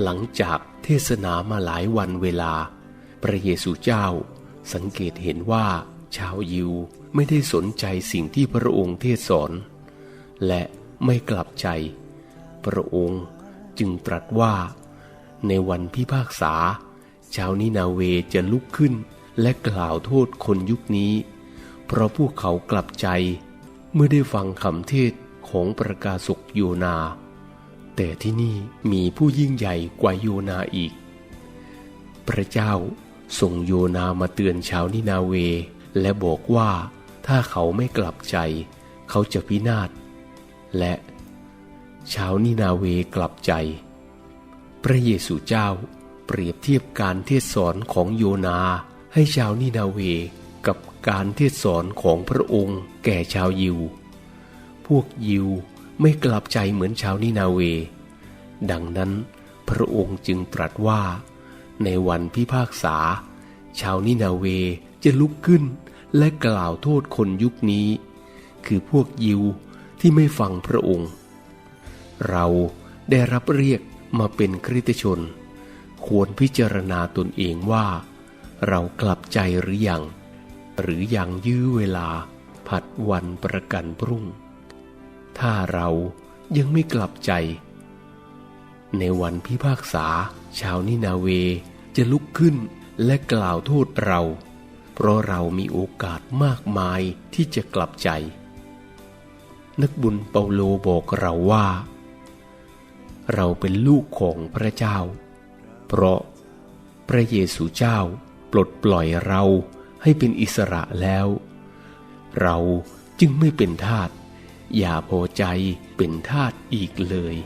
หลังจากเทศนามาหลายวันเวลา พระเยซูเจ้า สังเกตเห็นว่าชาวยิวไม่ได้สนใจสิ่งที่พระองค์เทศสอน และไม่กลับใจ พระองค์จึงตรัสว่า ในวันพิพากษา ชาวนินาเวจะลุกขึ้นและกล่าวโทษคนยุคนี้ เพราะพวกเขากลับใจ เมื่อได้ฟังคำเทศของประกาศกโยนา แต่ที่นี่มีผู้ยิ่งใหญ่กว่าโยนาอีก พระเจ้าส่งโยนามาเตือนชาวนินาเว และบอกว่าถ้าเขาไม่กลับใจ เขาจะพินาศ และชาวนินาเวกลับใจ พระเยซูเจ้าเปรียบเทียบการเทศสอนของโยนาให้ชาวนินาเวกับการเทศสอนของพระองค์แก่ชาวยิว พวกยิว ไม่กลับใจเหมือนชาวนินาเว ดังนั้นพระองค์จึงตรัสว่า ในวันพิพากษา ชาวนินาเวจะลุกขึ้นและกล่าวโทษคนยุคนี้ คือพวกยิวที่ไม่ฟังพระองค์ เราได้รับเรียกมาเป็นคริสตชน ควรพิจารณาตนเองว่า เรากลับใจหรือยัง หรือยังยื้อเวลาผัดวันประกันพรุ่ง ถ้าเรายังไม่กลับใจ ในวันพิพากษา ชาวนินาเวจะลุกขึ้นและกล่าวโทษเรา เพราะเรามีโอกาสมากมายที่จะกลับใจ นักบุญเปาโลบอกเราว่า เราเป็นลูกของพระเจ้า เพราะพระเยซูเจ้าปลดปล่อยเราให้เป็นอิสระแล้ว เราจึงไม่เป็นทาส อย่าพอใจเป็นทาสอีกเลย